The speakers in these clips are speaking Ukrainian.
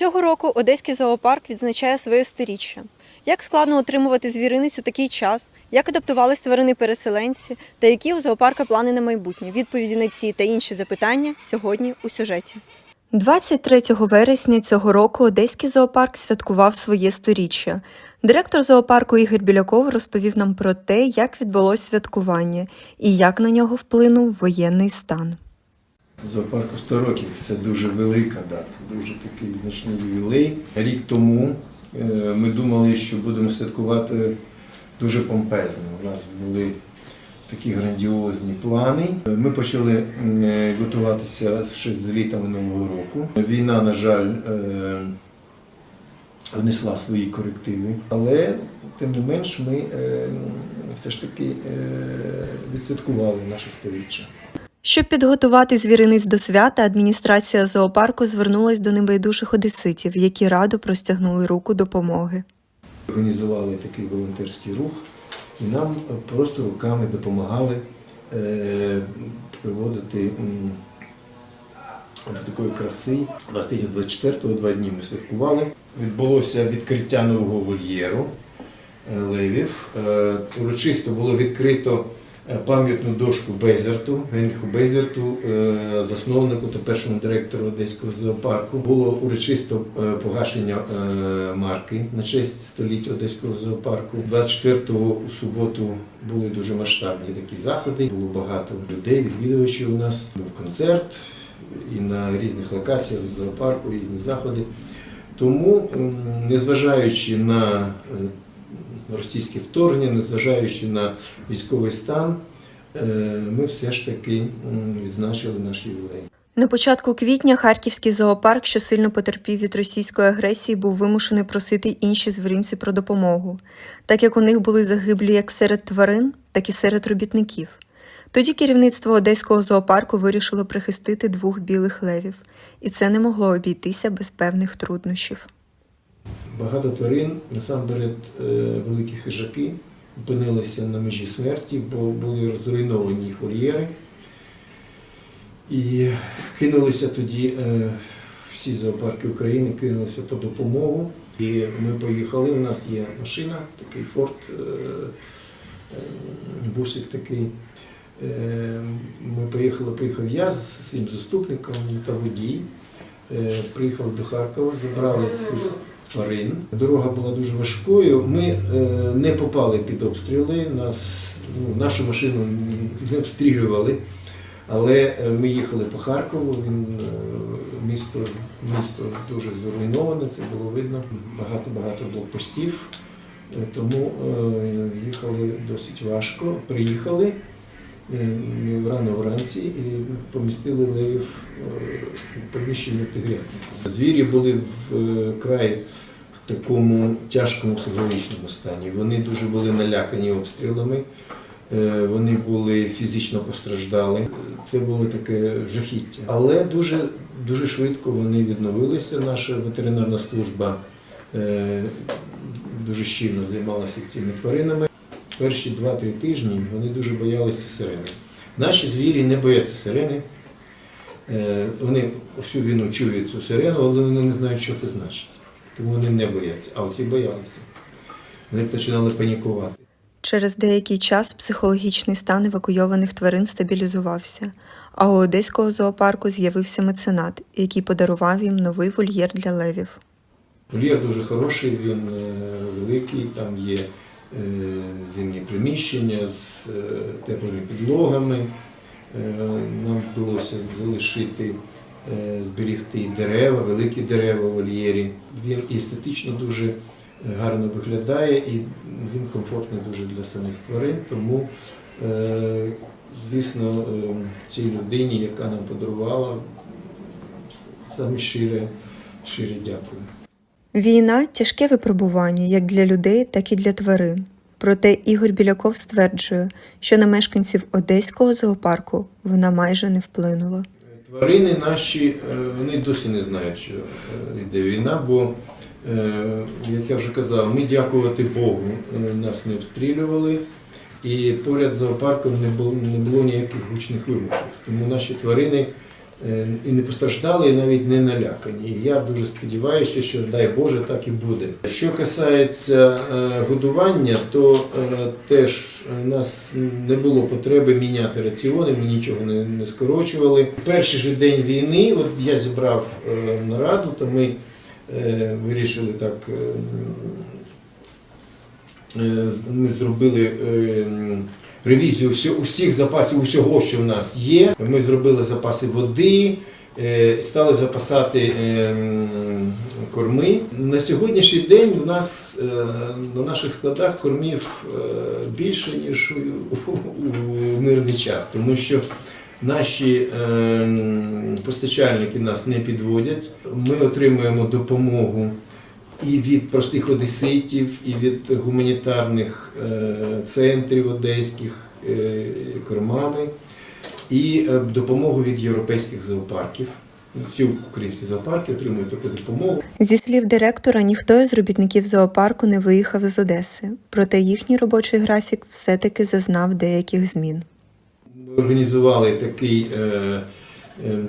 Цього року Одеський зоопарк відзначає своє сторіччя. Як складно отримувати звіриниць у такий час, як адаптувались тварини-переселенці та які у зоопарка плани на майбутнє? Відповіді на ці та інші запитання сьогодні у сюжеті. 23 вересня цього року Одеський зоопарк святкував своє сторіччя. Директор зоопарку Ігор Біляков розповів нам про те, як відбулось святкування і як на нього вплинув воєнний стан. Зоопарку 100 років це дуже велика дата, дуже такий значний ювілей. Рік тому е, ми думали, що будемо святкувати дуже помпезно. У нас були такі грандіозні плани. Ми почали е, готуватися ще з літа минулого року. Війна, на жаль, е, внесла свої корективи, але тим не менш ми все ж таки відсвяткували наше сторіччя. Щоб підготувати звіриниць до свята, адміністрація зоопарку звернулась до небайдужих одеситів, які радо простягнули руку допомоги. Організували такий волонтерський рух і нам просто руками допомагали е, приводити до такої краси. 23-24 два дні ми святкували. Відбулося відкриття нового вольєру е, левів. Е, урочисто було відкрито е, пам'ятну дошку Безерту, Генріху Безерту, е, засновнику та першому директору Одеського зоопарку. Було урочисто е, погашення е, марки на честь століття Одеського зоопарку. 24-го у суботу були дуже масштабні такі заходи. Було багато людей, відвідувачів у нас. Був концерт і на різних локаціях зоопарку, різні заходи. Тому, незважаючи на е, російське вторгнення, незважаючи на військовий стан, е, ми все ж таки відзначили наш ювілей. На початку квітня Харківський зоопарк, що сильно потерпів від російської агресії, був вимушений просити інші звіринці про допомогу, так як у них були загиблі як серед тварин, так і серед робітників. Тоді керівництво Одеського зоопарку вирішило прихистити двох білих левів, і це не могло обійтися без певних труднощів. Багато тварин, насамперед е, великі хижаки, опинилися на межі смерті, бо були зруйновані їх вольєри. І кинулися тоді е, всі зоопарки України, кинулися по допомогу. І ми поїхали. У нас є машина, такий форт, е, бусик такий. Ми поїхали, поїхав я з своїм заступником та водій. Приїхали до Харкова, забрали цих тварин. Дорога була дуже важкою. Ми е, не попали під обстріли. Нас, ну, нашу машину не обстрілювали. Але е, ми їхали по Харкову. Він е, місто, місто дуже зруйноване, це було видно. Багато-багато блокпостів. Тому їхали досить важко. Приїхали рано вранці і помістили левів е, в приміщення тигрятника. Звірі були в е, в такому тяжкому психологічному стані. Вони дуже були налякані обстрілами. Е, Вони були фізично постраждали. Це було таке жахіття. Але дуже, дуже швидко вони відновилися. Наша ветеринарна служба е, дуже щільно займалася цими тваринами. Перші 2-3 тижні вони дуже боялися сирени. Наші звірі не бояться сирени. Е, Вони всю війну чують цю сирену, але вони не знають, що це значить. Тому вони не бояться. А оці боялися. Вони починали панікувати. Через деякий час психологічний стан евакуйованих тварин стабілізувався, а у Одеського зоопарку з'явився меценат, який подарував їм новий вольєр для левів. Вольєр дуже хороший, він е, великий, там є зимні приміщення з е, теплими підлогами. Е, Нам вдалося залишити, е, зберігти дерева, великі дерева в вольєрі. Він естетично дуже гарно виглядає і він комфортний дуже для самих тварин. Тому, е, звісно, е, цій людині, яка нам подарувала, саме щире, щире дякую. Війна тяжке випробування як для людей, так і для тварин. Проте Ігор Біляков стверджує, що на мешканців Одеського зоопарку вона майже не вплинула. Тварини наші е, вони досі не знають, що е, йде війна, бо, е, як я вже казав, ми дякувати Богу, нас не обстрілювали, і поряд з зоопарком не було, не було ніяких гучних вибухів. Тому наші тварини і не постраждали, і навіть не налякані. І я дуже сподіваюся, що дай Боже, так і буде. Що касається е, годування, то е, теж у нас не було потреби міняти раціони, ми нічого не, скорочували. Перший же день війни, от я зібрав е, нараду, то ми е, вирішили так. е, Е, Ми зробили е, ревізію усіх запасів, усього, що в нас є. Ми зробили запаси води, е, стали запасати е, корми. На сьогоднішній день у нас е, на наших складах кормів більше, ніж у, мирний час, тому що Наші постачальники нас не підводять. Ми отримуємо допомогу і від простих одеситів, і від гуманітарних е, центрів одеських е, кормами, і е, допомогу від європейських зоопарків. Всі українські зоопарки отримують таку допомогу. Зі слів директора, ніхто із робітників зоопарку не виїхав з Одеси, проте їхній робочий графік все-таки зазнав деяких змін. Ми організували такий,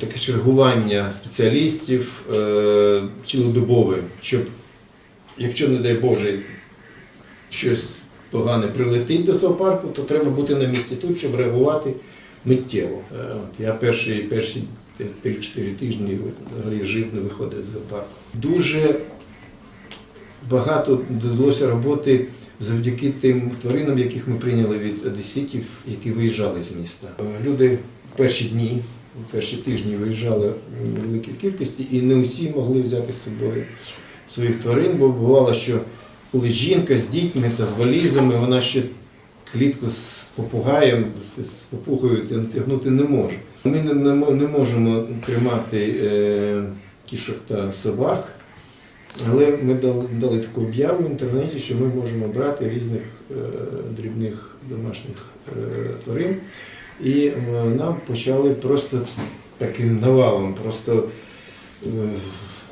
таке чергування спеціалістів е, цілодобове, щоб, якщо, не дай Боже, щось погане прилетить до зоопарку, то треба бути на місці тут, щоб реагувати миттєво. Е, Я перші, перші 3-4 тижні взагалі жив, не виходив з зоопарку. Дуже багато довелося роботи завдяки тим тваринам, яких ми прийняли від одеситів, які виїжджали з міста. Е, Люди перші дні, перші тижні виїжджали в великій кількості, і не усі могли взяти з собою своїх тварин, бо бувало, що коли жінка з дітьми та з валізами, вона ще клітку з попугаєм, з попугою тягнути не може. Ми не, можемо тримати е, кішок та собак. Але ми дали, таку об'яву в інтернеті, що ми можемо брати різних е, дрібних домашніх е, тварин. І нам почали просто таким навалом. Просто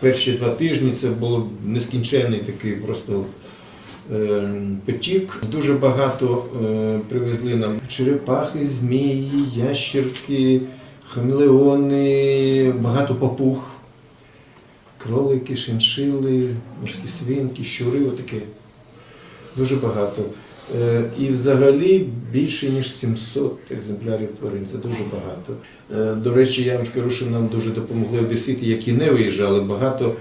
перші два тижні це було нескінченний такий просто е, потік. Дуже багато е, привезли нам черепахи, змії, ящерки, хамелеони, багато папуг кролики, шиншили, морські свинки, щури, отаке. Дуже багато. Е, І взагалі більше ніж 700 екземплярів тварин. Це дуже багато. Е, До речі, я вам скажу, що нам дуже допомогли одесити, які не виїжджали. Багато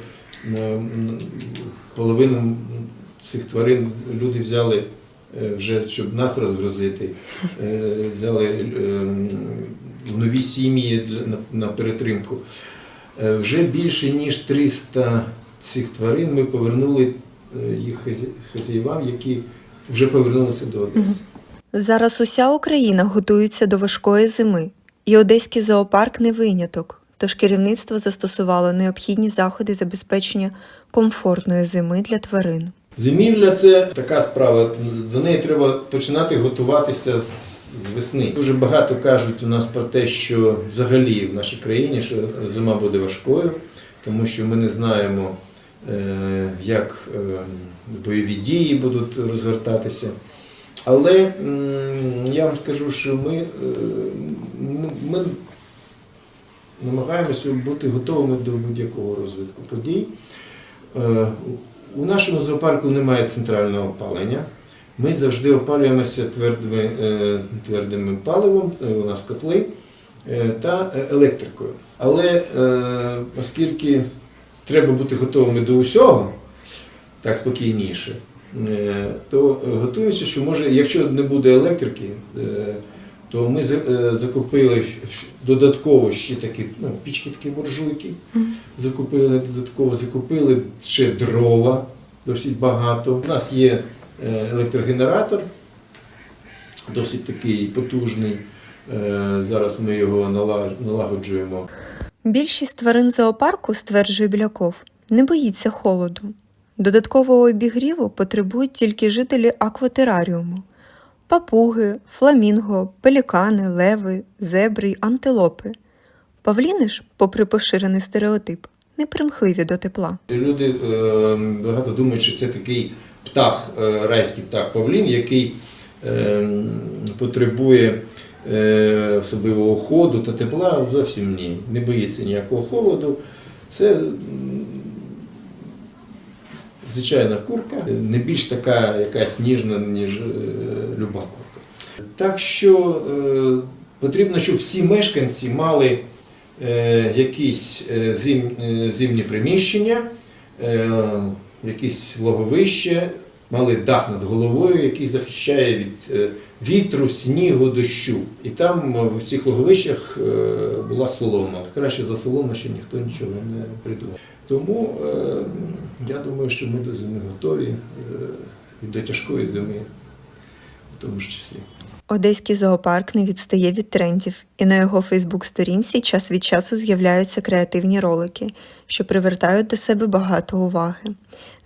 половину цих тварин люди взяли е, вже, щоб нас розгрузити. Взяли в нові сім'ї на- перетримку. Вже більше ніж 300 цих тварин ми повернули їх хазя- хазяївам, які вже повернулися до Одеси. Зараз уся Україна готується до важкої зими, і одеський зоопарк не виняток. Тож керівництво застосувало необхідні заходи забезпечення комфортної зими для тварин. Зимівля це така справа. До неї треба починати готуватися з з весни. Дуже багато кажуть у нас про те, що взагалі в нашій країні що зима буде важкою, тому що ми не знаємо, як е, бойові дії будуть розгортатися. Але я вам скажу, що ми, е, ми, намагаємося бути готовими до будь-якого розвитку подій. Е, У нашому зоопарку немає центрального опалення. Ми завжди опалюємося твердими, е, твердим паливом, е, у нас котли е, та е, електрикою. Але е, оскільки треба бути готовими до усього, так спокійніше, е, то готуємося, що може, якщо не буде електрики, е, то ми е, закупили додатково ще такі ну, пічки, такі буржуйки. Закупили додатково, закупили ще дрова, досить багато. У нас є електрогенератор, досить такий потужний. Зараз ми його налагоджуємо. Більшість тварин зоопарку, стверджує Біляков, не боїться холоду. Додаткового обігріву потребують тільки жителі акватераріуму – папуги, фламінго, пелікани, леви, зебри й антилопи. Павліни ж, попри поширений стереотип, не примхливі до тепла. Люди е, багато думають, що це такий птах, е, райський птах павлін, який е, потребує особливого ходу та тепла, зовсім ні. Не боїться ніякого холоду. Це звичайна курка, не більш така якась ніжна, ніж е, люба курка. Так що е, потрібно, щоб всі мешканці мали е, якісь е, зим, е, зимні приміщення, е, якісь логовище, мали дах над головою, який захищає від е, вітру, снігу, дощу. І там е, в цих логовищах е, була солома. Краще за солому ще ніхто нічого не придумав. Тому я думаю, що ми до зими готові і до тяжкої зими в тому ж числі. Одеський зоопарк не відстає від трендів, і на його Фейсбук-сторінці час від часу з'являються креативні ролики, що привертають до себе багато уваги.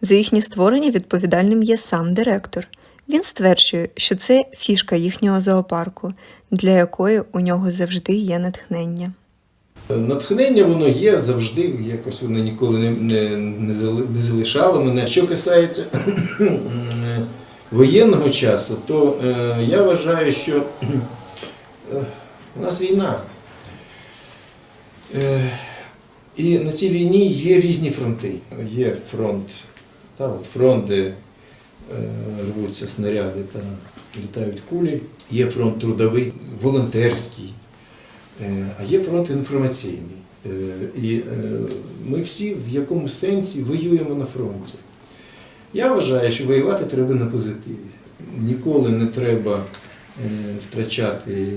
За їхнє створення відповідальним є сам директор. Він стверджує, що це фішка їхнього зоопарку, для якої у нього завжди є натхнення. Натхнення воно є завжди, якось воно ніколи не, не, не, не залишало мене. Що касається воєнного часу, то е, я вважаю, що е, у нас війна. Е, і на цій війні є різні фронти. Є фронт, та, от фронт, де рвуться снаряди та літають кулі, є фронт трудовий, волонтерський. А є фронт інформаційний. І ми всі в якомусь сенсі воюємо на фронті. Я вважаю, що воювати треба на позитиві. Ніколи не треба е, втрачати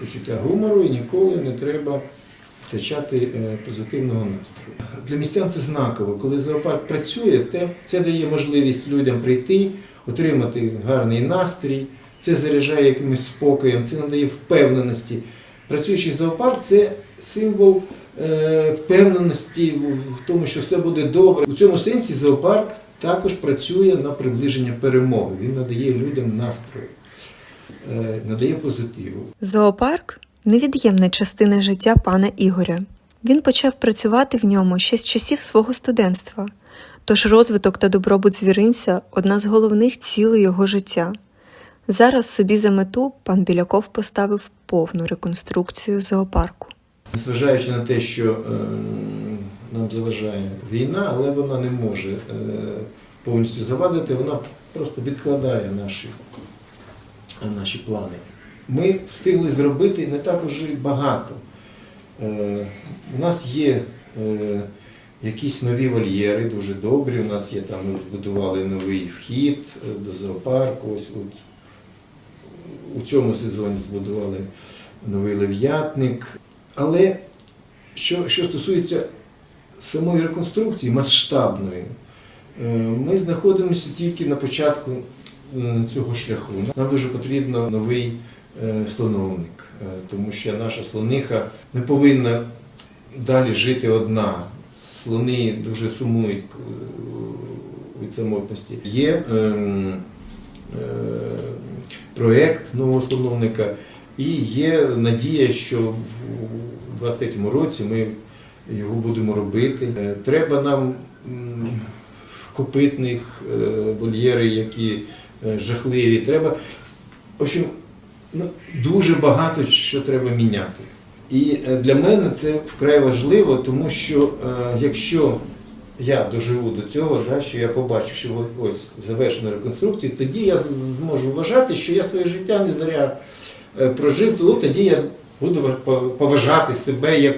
почуття гумору і ніколи не треба втрачати е, позитивного настрою. Для містян це знаково. Коли зоопарк працює, це дає можливість людям прийти, отримати гарний настрій, це заряджає якимось спокоєм, це надає впевненості. Працюючий зоопарк це символ впевненості в, тому, що все буде добре. У цьому сенсі зоопарк також працює на приближення перемоги. Він надає людям настрою, е, надає позитиву. Зоопарк невід'ємна частина життя пана Ігоря. Він почав працювати в ньому ще з часів свого студентства. Тож розвиток та добробут звіринця одна з головних цілей його життя. Зараз собі за мету пан Біляков поставив повну реконструкцію зоопарку. Незважаючи на те, що е, нам заважає війна, але вона не може е, повністю завадити, вона просто відкладає наші, наші плани. Ми встигли зробити не так уже багато. Е, у нас є якісь нові вольєри, дуже добрі. У нас є там, ми збудували новий вхід до зоопарку. Ось от, у цьому сезоні збудували новий лев'ятник. Але що, що стосується самої реконструкції масштабної, е, ми знаходимося тільки на початку цього шляху. Нам дуже потрібно новий е, слоновник, е, тому що наша слониха не повинна далі жити одна. Слони дуже сумують е, від самотності. Є ем, е, проєкт нового слоновника, і є надія, що в 23-му році ми його будемо робити. Е, Треба нам копитних е, вольєри, які е, жахливі. Треба, в общем, ну, дуже багато що треба міняти. І для мене це вкрай важливо, тому що якщо я доживу до цього, да, що я побачу, що ось завершена реконструкція, тоді я зможу вважати, що я своє життя не зря прожив, то тоді я буду поважати себе як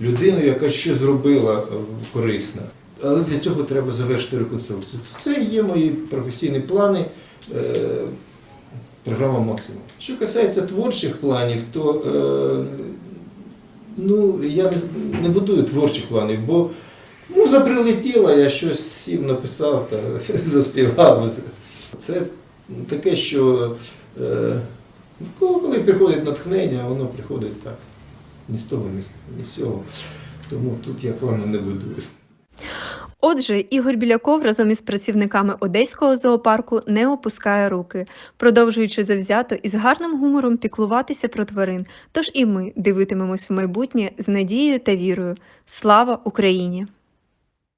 людину, яка щось зробила е, корисне. Але для цього треба завершити реконструкцію. Це є мої професійні плани. е, Програма максимум. Що касається творчих планів, то е, ну, я не, будую творчих планів, бо муза прилетіла, я щось сів, написав та заспівав. Це таке, що е, коли, коли приходить натхнення, воно приходить так. Ні з того, ні з цього. Тому тут я плану не будую. Отже, Ігор Біляков разом із працівниками одеського зоопарку не опускає руки, продовжуючи завзято і з гарним гумором піклуватися про тварин. Тож і ми дивитимемось в майбутнє з надією та вірою. Слава Україні!